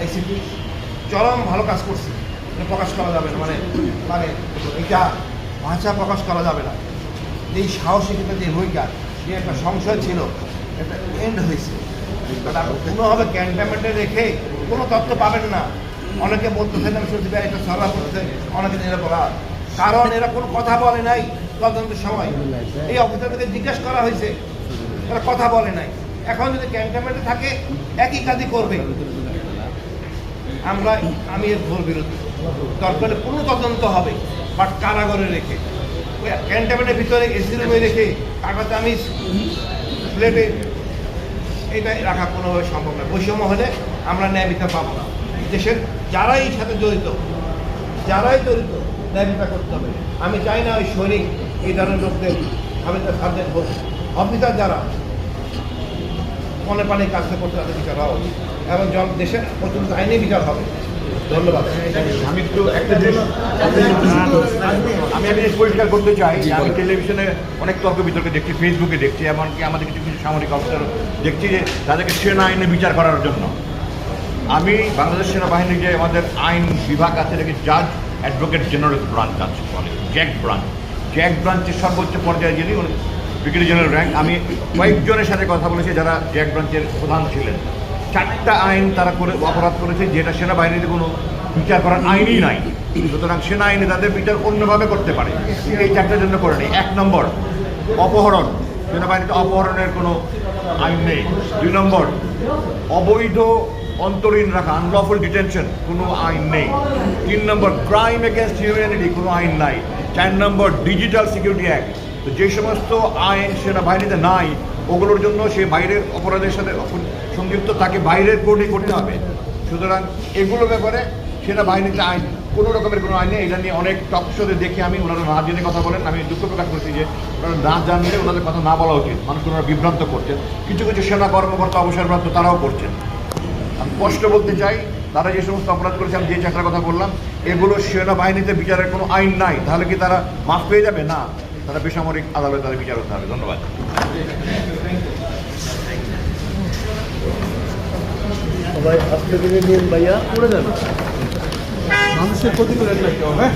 ICP চরম ভালো কাজ করছে। প্রকাশ করা যাবে না মানে মানে এটা ভাষা প্রকাশ করা যাবে না। এই সাহসিকতা যে ভূমিকা যে একটা সংশয় ছিল, এটা এন্ড হয়েছে। কোনোভাবে ক্যান্টনমেন্টে রেখে কোনো তথ্য পাবেন না। অনেকে বলতেছেন আমি শুনছি ভাই এটা সরা করতেছে অনেকে নিরাপরাধ কারণ এরা কোনো কথা বলে নাই তদন্তের সময়। এই অফিসারদেরকে জিজ্ঞেস করা হয়েছে এরা কথা বলে নাই। এখন যদি ক্যান্টনমেন্টে থাকে, একই কাজই করবে। আমরা, আমি এর ঘোর বিরোধী দরকারে কোনো তদন্ত হবে, বাট কারাগারে রেখে। ওই ক্যান্টনমেন্টের ভিতরে এসি রুমে রেখে টাকা আমি প্লেটে এটা রাখা কোনোভাবে সম্ভব না বৈষম্য হলে আমরা ন্যায় বিচার পাবো না। দেশের যারাই সাথে জড়িত, যারাই জড়িত, ন্যায় বিচার করতে হবে। আমি চাই না ওই সৈনিক, এই ধরনের লোকদের আমি তার সাবজেক্ট হোক অফিসার যারা মনে পানি কাজটা করতে তাদের বিচার হওয়া উচিত। এবং জন দেশের প্রচলিত আইনে বিচার হবে। ধন্যবাদ। আমি একটু একটা জিনিস আমি একটা পরিষ্কার করতে চাই। আমি টেলিভিশনে অনেক তর্ক বিতর্ক দেখছি ফেসবুকে দেখছি এমনকি আমাদের কিছু কিছু সামরিক অফিসার দেখছি যে তাদেরকে সেনা আইনে বিচার করার জন্য। আমি বাংলাদেশ সেনাবাহিনীর যে আমাদের আইন বিভাগ আছে এটাকে জাজ অ্যাডভোকেট জেনারেল ব্রাঞ্চ আছে জ্যাক ব্রাঞ্চ। জ্যাক ব্রাঞ্চের সর্বোচ্চ পর্যায়ে যিনি উনি ব্রিগেডিয়ার জেনারেল র্যাঙ্ক আমি কয়েকজনের সাথে কথা বলেছি যারা জ্যাক ব্রাঞ্চের প্রধান ছিলেন। চারটা আইন তারা করে অপরাধ করেছে, যেটা সেনাবাহিনীতে কোনো বিচার করার আইনই নাই। সুতরাং সেনা আইনে তাদের বিচার অন্যভাবে করতে পারে। এই চারটার জন্য করে নেই। এক নম্বর, অপহরণ। সেনাবাহিনীতে অপহরণের কোনো আইন নেই। দুই নম্বর, অবৈধ অন্তরীণ রাখা আনলফুল ডিটেনশন কোনো আইন নেই। তিন নম্বর ক্রাইম এগেনস্ট হিউম্যানিটি কোনো আইন নাই। চার নম্বর ডিজিটাল সিকিউরিটি অ্যাক্ট তো যে সমস্ত আইন সেনাবাহিনীতে নাই, ওগুলোর জন্য সে বাইরের অপরাধের সাথে সংযুক্ত, তাকে বাইরের কোর্টে করতে হবে। সুতরাং এগুলো ব্যাপারে সেনাবাহিনীতে আইন, কোনো রকমের কোনো আইন নেই। এটা নিয়ে অনেক টক শোতে দেখে আমি ওনারা না জেনে কথা বলেন। আমি দুঃখ প্রকাশ করছি যে ওনারা না জানলে ওনাদের কথা না বলা উচিত। মানুষ ওনারা বিভ্রান্ত করছেন। কিছু কিছু সেনা কর্মকর্তা, অবসরপ্রাপ্ত তারাও করছেন। আমি স্পষ্ট বলতে চাই, তারা যে সমস্ত অপরাধ করেছে, আমি যে চারটার কথা বললাম, এগুলো সেনাবাহিনীতে বিচারের কোনো আইন নাই। তাহলে কি তারা মাফ পেয়ে যাবে? না। তারা বেসামরিক আদালতে তাদের বিচার হতে হবে। ধন্যবাদ। সবাই আজকে নিন ভাইয়া করে যাবে। মানুষের ক্ষতি করেন না কেউ হ্যাঁ